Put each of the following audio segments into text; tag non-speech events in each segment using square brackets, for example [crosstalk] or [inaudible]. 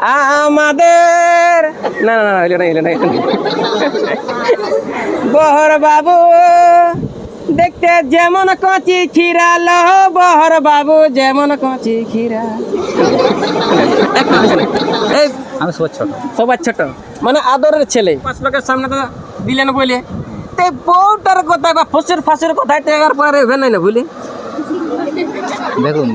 আমাদের। না না না না হইল না বহর বাবু দেখতে যেমন কচি খিরা লহ বহর বাবু যেমন কচি খিরা। আমি সবার ছোট। সবার ছোট মানে আদরের ছেলে। পাঁচ লোকের সামনে তো দিলেন বলে তে বউটার কথা বা ফসের ফাঁসের কথায় টেগার পরে হবে নাই না বুঝলি দেখুন।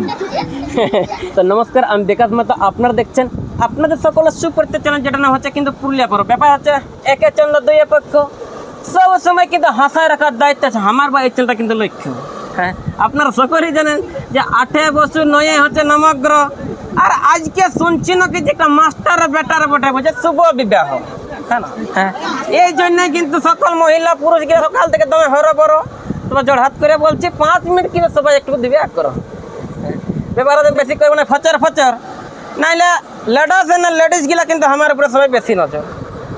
[laughs] তো নমস্কার আমি বিকাশ মাতা আপনারা দেখছেন আপনাদের সকলের সুপরিচিত চ্যানেল যেটা নাম হচ্ছে কিন্তু পুরুলিয়া পর। ব্যাপার হচ্ছে, একে চন্দ্র দুই পক্ষ। সব সময় কিন্তু হাসায় রাখার দায়িত্ব আছে। আমার বা এই চ্যানেলটা কিন্তু লক্ষ্য। হ্যাঁ আপনারা সকলেই জানেন যে আঠে বসু নয় হচ্ছে নমগ্র। আর আজকে শুনছি নাকি যে একটা মাস্টার বেটার বটে, বলছে শুভ বিবাহ। হ্যাঁ হ্যাঁ এই জন্য কিন্তু সকল মহিলা পুরুষ গিয়ে সকাল থেকে দমে হরো বড়। তোমার জড়হাত করে বলছি, পাঁচ মিনিট কিন্তু সবাই একটু দিবে এক করো ব্যাপার হচ্ছে বেশি করব না, ফচর ফচর। নাইলে লেডিস না লেডিস গিলা কিন্তু আমার উপরে সবাই বেশি নজর।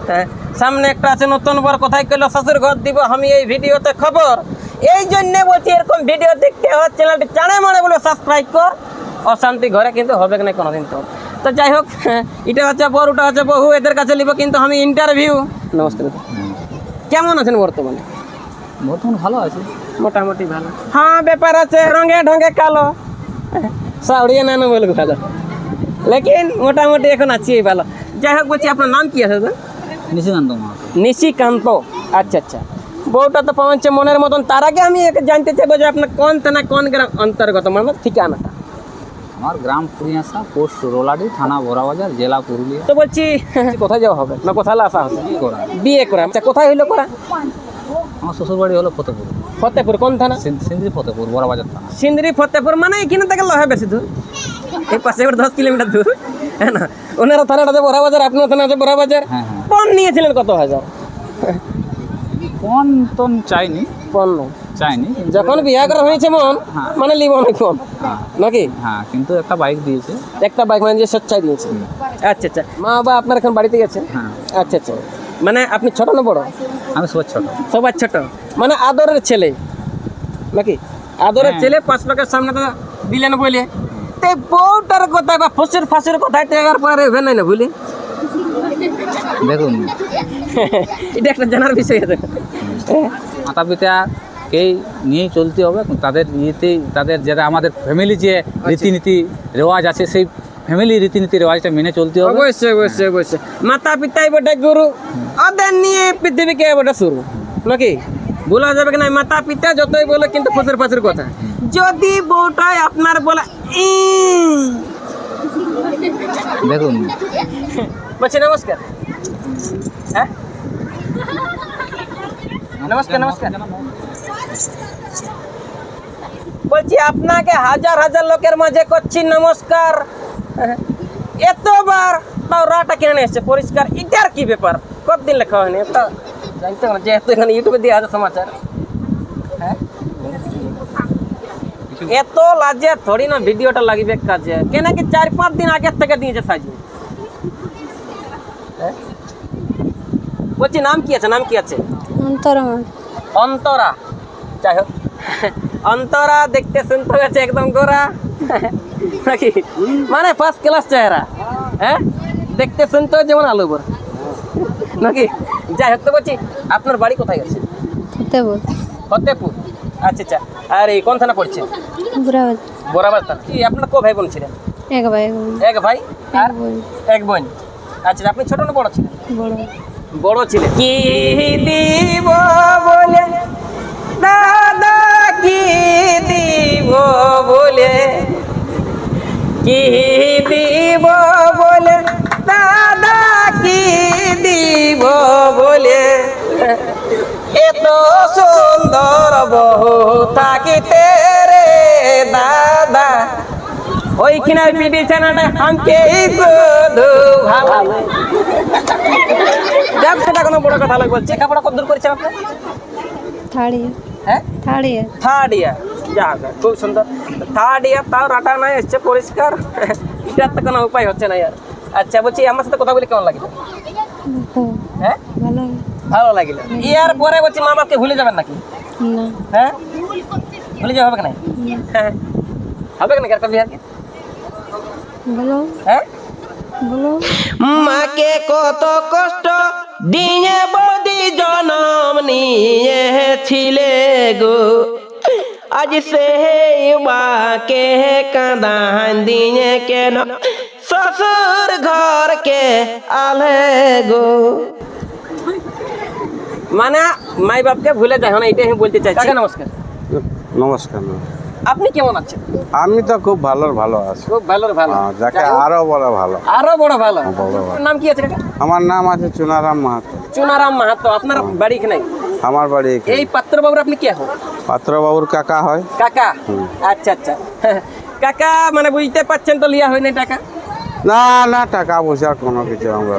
হ্যাঁ সামনে একটা আছে নতুন বড় কোথায় কইলো শ্বশুর ঘর দিব আমি এই ভিডিওতে খবর। এই জন্য বলছি এরকম ভিডিও দেখতে হয় চ্যানেলটি চানে মানে বলে সাবস্ক্রাইব কর। অশান্তি ঘরে কিন্তু হবে না কোনোদিন তো। তো যাই হোক হ্যাঁ, এটা হচ্ছে বড় ওটা হচ্ছে বহু এদের কাছে নিব কিন্তু আমি ইন্টারভিউ নমস্কার। কেমন আছেন বর্তমানে? বর্তমান ভালো আছে। মোটামুটি ভালো। হ্যাঁ ব্যাপার আছে রঙে ঢঙ্গে কালো। সাউড়িয়ে নানো বলুক ভালো। লেকিন মোটামুটি এখন আছি ভালো। যাই হোক বলছি আপনার নাম কি আছে নিশিকান্ত নিশিকান্ত। আচ্ছা আচ্ছা। বউটা তো পৌঁছে মনের মতন তার আগে আমি জানতে চাইব যে আপনার কোন থানা কোন গ্রাম অন্তর্গত? মানে ঠিকানাটা। আমার গ্রাম পুরিয়াসা পোস্ট রোলাডি থানা বড়াবাজার জেলা পুরুলিয়া। তো বলছি কোথায় যাওয়া হবে? না কোথায় আসা হবে? কি করা। বিয়ে করা। আচ্ছা কোথায় হইল করা? আমার শ্বশুর বাড়ি হলো ফতেপুর। ফতেপুর কোন থানা? সিন- সিন্দ্রি ফতেপুর বড়াবাজার থানা। সিন্দ্রি ফতেপুর মানে এখানে থেকে লহে বেশি দূর। এই পাশে ওর দশ কিলোমিটার দূর হ্যাঁ না? ওনারা আছে বড়া বাজার আপনার থানা আছে বড়া বাজার হ্যাঁ হ্যাঁ। পণ নিয়েছিলেন কত হাজার? ফোন তো চাইনি। পণ্য চাইনি। যখন বিয়া করা হয়েছে মন হ্যাঁ। মানে লিব অনেক হ্যাঁ। নাকি? হ্যাঁ কিন্তু একটা বাইক দিয়েছে। একটা বাইক মানে যে সচ্চাই দিয়েছে। আচ্ছা আচ্ছা। মা বাবা আপনার এখন বাড়িতে গেছে? হ্যাঁ। আচ্ছা আচ্ছা। মানে আপনি ছোট না বড়? আমি সবার ছোট। সবার ছোট। মানে আদরের ছেলে নাকি? আদরের। ছেলে পাঁচ লোকের সামনে তো দিলেন বলে তে বউটার কথা বা ফসের ফাঁসের কথায় টেগার পরে হবে নাই না বুঝলি দেখুন। [laughs] এটা একটা জানার বিষয় আছে। মাতা পিতা কেই নিয়েই চলতে হবে তাদের ইয়েতেই তাদের যেটা আমাদের ফ্যামিলি যে রীতিনীতি রেওয়াজ আছে সেই ফ্যামিলি রীতিনীতি রেওয়াজটা মেনে চলতে হবে। অবশ্যই অবশ্যই অবশ্যই। মাতা পিতাই বটে গুরু ওদের নিয়ে পৃথিবীকে বটে শুরু নাকি? বলা যাবে কি না? মাতা পিতা যতই বলে কিন্তু ফসের ফাঁসের কথা। যদি বউটাই আপনার বলে দেখুন। বলছি নমস্কার। হ্যাঁ? নমস্কার নমস্কার। বলছি আপনাকে হাজার হাজার লোকের মাঝে করছি নমস্কার। এতবার তাও রাটা কিনে এসছে পরিষ্কার। এটার কি ব্যাপার? কতদিন লেখা হয়নি? জানতে না যেহেতু এখানে ইউটিউবে দিয়ে আছে সমাচার। হ্যাঁ? এত লাজে থোড়ি না ভিডিওটা লাগবে কাজে। কেন কি চার পাঁচ দিন আগের থেকে দিয়েছে সাজিয়ে হ্যাঁ? বলছি নাম কি আছে? নাম কি আছে? অন্তরমন অন্তরা। যাই হোক। অন্তরা দেখতে শুনতে গেছে একদম গোরা। নাকি? মানে ফার্স্ট ক্লাস চেহারা। হ্যাঁ? দেখতে শুনতে যেমন আলু বর নাকি? যাই হোক তো বলছি আপনার বাড়ি কোথায় গেছে ফতেপুর ফতেপুর আচ্ছা আচ্ছা। আর এই কোন থানা পড়ছে? বরাবর থানা। কি আপনার কো ভাই বোন ছিলেন? এক ভাই এক ভাই? আর এক বোন। আচ্ছা আপনি ছোট না বড় ছিলেন? বড়। বড় ছিলেন। কি দিব বলে? দাদা কি দিব বলে? কি দিব বলে? দাদা কি দিব বলে। এত সুন্দর বহু থাকিতে রে দাদা। ওইখানে পিটিছানাটা আমাকে শুধু ভালো। যাক সেটা কোনো বড় কথা লাগে বলছি। লেখাপড়া কত দূর করেছেন আপনি? Third year. হ্যাঁ? Third year. Third year. যাক খুব সুন্দর। থার্ড ইয়ার তাও রাটা নাই এসছে পরিষ্কার। এটার তো কোনো উপায় হচ্ছে না ইয়ার। আচ্ছা বলছি আমার সাথে কথা বলে কেমন লাগে হ্যাঁ? ভালো ভালো লাগিল। ইয়ার পরে বলছি মা বাপকে ভুলে যাবেন নাকি? হ্যাঁ? ভুলে যাওয়া হবে না হ্যাঁ হবে না একটা বিহার কি হ্যাঁ? বলো। মাকে কত কষ্ট দিয়ে বদি জনম নিয়েছিলে গো। আজ সেই মাকে কাঁদান দিয়ে কেন? শ্বশুর ঘরকে আলে গো। মানে মাই বাপকে ভুলে দেখো না এটাই আমি বলতে চাইছি। নমস্কার। নমস্কার আপনি কেমন আছেন? আমি তো খুব ভালো ভালো আছি। খুব ভালো। ভালো যাকে আরও বড় ভালো। আরও বড় ভালো। নাম কি আছে আমার নাম আছে চুনারাম মাহাতো। চুনারাম মাহাতো আপনার বাড়ি এখানে আমার বাড়ি। এই পাত্রবাবুর আপনি কে হন পাত্রবাবুর কাকা হয়। কাকা? আচ্ছা আচ্ছা। [laughs] কাকা মানে বুঝতে পারছেন তো লিয়া হয় না টাকা? না না টাকা পয়সার কোনো কিছু আমরা।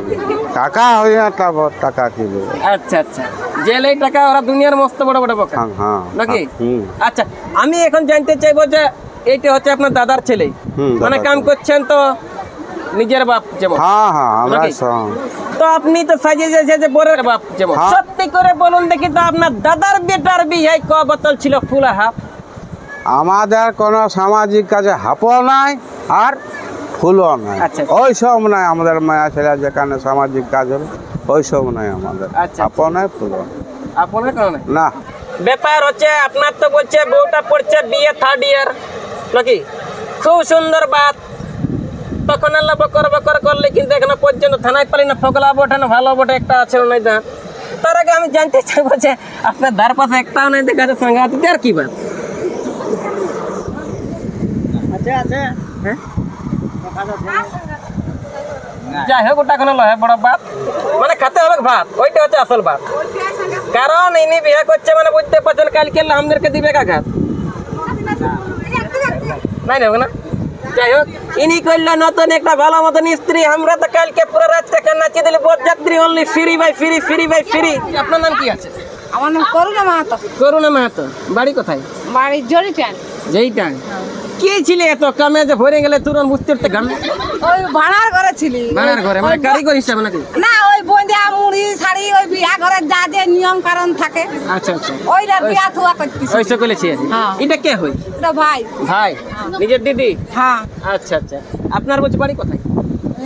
কাকা হয় না তারপর টাকা কি দেবো? আচ্ছা আচ্ছা। জেলে টাকা ওরা দুনিয়ার মস্ত বড় বড় বোকা। হ্যাঁ হ্যাঁ নাকি? আচ্ছা আমি এখন জানতে চাইব যে এইটা হচ্ছে আপনার দাদার ছেলে। মানে কাম করছেন তো নিজের বাপ যেমন। হ্যাঁ হ্যাঁ আমরা সব। তো আপনি তো সাজিয়ে যাচ্ছে যে বরের বাপ যেমন। হ্যাঁ। সত্যি করে বলুন দেখি তো আপনার দাদার বেটার বিয়ে ক বোতল ছিল ফুলা হাফ? আমাদের কোনো সামাজিক কাজে হাপও নাই আর ফুলও নাই। আচ্ছা। ওই সব নাই আমাদের মায়া ছেলে যেখানে সামাজিক কাজ হলো ওই সব নাই আমাদের। আচ্ছা। হাপও ফুলও আপনার কারণে না। ব্যাপার হচ্ছে আপনার তো বলছে বউটা পড়ছে বিয়ে থার্ড ইয়ার নাকি? খুব সুন্দর বাত। তখন আল্লাহ বকর বকর করলে কিন্তু এখনও পর্যন্ত থানায় পারি না ফগলা বটে না ভালো বটে একটা আছে না নাই দাঁত তার আগে আমি জানতে চাইব যে আপনার ধার পাশে একটাও নাই দেখা যাচ্ছে সঙ্গে আর কি বাত? হ্যাঁ? যাই হোক ওটা কোনো লহে বড় বাত মানে খেতে হবে ভাত ওইটা হচ্ছে আসল ভাত কারণ ইনি বিয়ে করছে মানে বুঝতে পারছেন কালকে আমাদেরকে দিবে কাকা? নাই না হোক না? যাই হোক ইনি করল নতুন একটা ভালো মতন স্ত্রী আমরা তো কালকে পুরো রাত নাচিয়ে দিলে বরযাত্রী only free by free free by free আপনার নাম কি আছে? আমার নাম করুণা মাহাতো। করুণা মাহাতো। বাড়ি কোথায়? বাড়ির জড়িটান যেইটা কে ছিলে এত কামে যে ভরে গেলে তুরন্ত বুঝতে পারতে গামে ওই ভাড়ার ঘরে ছিলি। ভাড়ার ঘরে মানে কারিগর হিসাবে নাকি? না ওই বন্দিয়া মুড়ি শাড়ি ওই বিয়া ঘরে যা যে নিয়ম কারণ থাকে আচ্ছা আচ্ছা। ওইটা বিয়া থুয়া করতেছি। ওই সকলে ছিয়ে হ্যাঁ। এটা কে হই ওটা ভাই। ভাই? নিজের দিদি? হ্যাঁ। আচ্ছা আচ্ছা। আপনার বলছে বাড়ি কোথায়?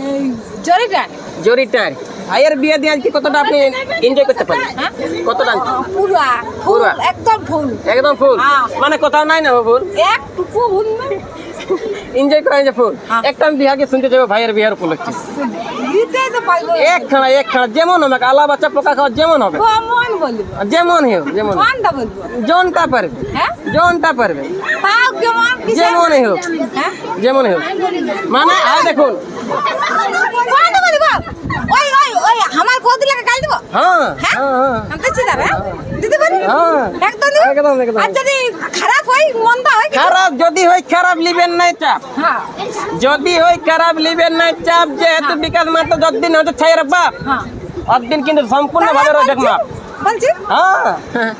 এই জড়িটান জরিটার আয়ের বিয়ে দিয়ে আজকে কতটা আপনি এনজয় করতে পারেন হ্যাঁ? কতটা পুরা পুরা। একদম ফুল। একদম ফুল? হ্যাঁ। মানে কোথাও নাই না ফুল? একটুকু ফুল এনজয় করেন যে ফুল? হ্যাঁ। একটা আমি বিহাকে শুনতে যাব ভাইয়ের বিহার উপলক্ষে। এক খানা এক খানা যেমন হবে আলা বাচ্চা পোকা খাওয়া যেমন হবে। যেমন যেমন। জনটা পারবে। জনটা পারবে। যেমন মানে আর দেখুন। ওই আমার কোদি লাগে গাল দিব? হ্যাঁ হ্যাঁ? হ্যাঁ হ্যাঁ। আমি তো চিন্তা হ্যাঁ? দিতে পারি। একদম দিব? একদম, একদম। আর যদি খারাপ হয় মন্দা হয়? খারাপ যদি হয় খারাপ লিবেন নাই চাপ। হ্যাঁ। যদি হয় খারাপ লিবেন নাই চাপ যেহেতু বিকাশ মাত্র যতদিন ছাইয়ের বাপ। হ্যাঁ। অতদিন কিন্তু সম্পূর্ণ ভাবে মাপ। বলছি। হ্যাঁ।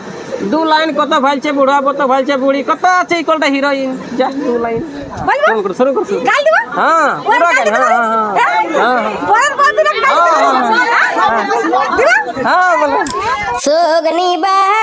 দু লাইন কত ভালছে বুড়া কত ভালছে বুড়ি কত আছে হিরোইন জাস্ট দু লাইন। শুরু করো শুরু করো শুরু করো। গাল দিব? হ্যাঁ পুরো হ্যাঁ হ্যাঁ হ্যাঁ। হ্যাঁ? হ্যাঁ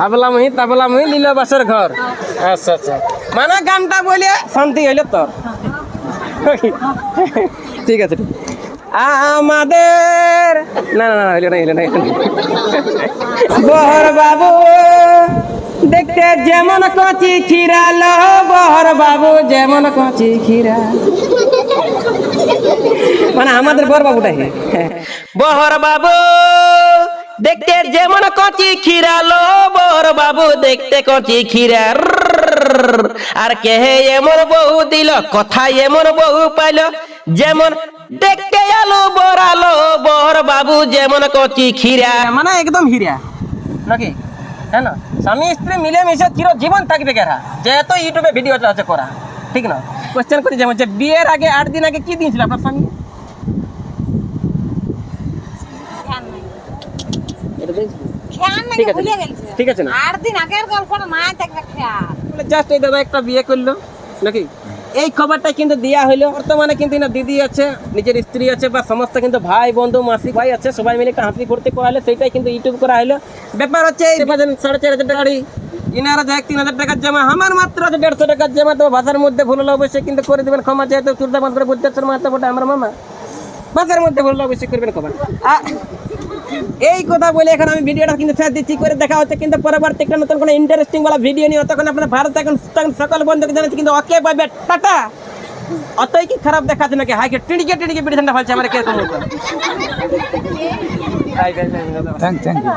হাবলা মহি তাবলা মহি লীল বাসের ঘর। আচ্ছা আচ্ছা। মানে গানটা বলে, শান্তি হইল তোর। ঠিক আছে আমাদের না না না হইল না হইল না বহর বাবু, দেখতে যেমন কচি খিরা লো বহর বাবু যেমন কচি খিরা। মানে আমাদের বর বাবুটাই। বহর বাবু দেখতে যেমন কচি খিরা লো বহর বাবু দেখতে কচি খিরা। আর কে এমন বহু দিল কথা এমন বহু পাইল। যেমন দেখতে আলো বরালো বহর বাবু যেমন কচি খিরা। মানে একদম হিরা। নাকি? হ্যাঁ না? স্বামী স্ত্রী মিলে মিশে চির জীবন থাকবে কেরা? যেহেতু ইউটিউবে ভিডিও আছে করা। ঠিক না? কোশ্চেন করি যেমন যে বিয়ের আগে আট দিন আগে কি দিয়েছিল আপনার স্বামী খেয়াল নাকি ঠিক আছে। ঠিক আছে না। আট দিন আগের গল্পটা থাকবে খেয়াল। জাস্ট এই দাদা একটা বিয়ে করল নাকি? এই খবরটা কিন্তু দেওয়া হলো বর্তমানে কিন্তু না দিদি আছে নিজের স্ত্রী আছে বা সমস্ত কিন্তু ভাই বন্ধু মাসি ভাই আছে সবাই মিলে একটা হাসি ফুর্তি করা হলো সেইটাই কিন্তু ইউটিউব করা হলো ব্যাপার হচ্ছে সাড়ে চার হাজার টাকা গাড়ি ইনারা যায় তিন হাজার টাকার জামা আমার মাত্র আছে দেড়শো টাকার জামা তো ভাষার মধ্যে ভুল হলে অবশ্যই কিন্তু করে দেবেন। ক্ষমা যেহেতু বুদ্ধেশ্বর বটে আমার মামা। ভাষার মধ্যে ভুল হলে অবশ্যই করবেন ক্ষমা। এই কথা বলে এখন আমি ভিডিওটা কিন্তু শেষ দিচ্ছি, করে দেখা হচ্ছে কিন্তু পরবর্তী একটা নতুন কোনো ইন্টারেস্টিং বলা ভিডিও নিয়ে। তখন আপনার ভারত এখন সকল বন্ধুকে জানাচ্ছি কিন্তু ওকে পাবে টাটা। অতই কি খারাপ দেখাচ্ছে নাকি? হাইকে টিড়িকে টিড়িকে পিটিশনটা ফলছে আমার কে থ্যাংক থ্যাংক ইউ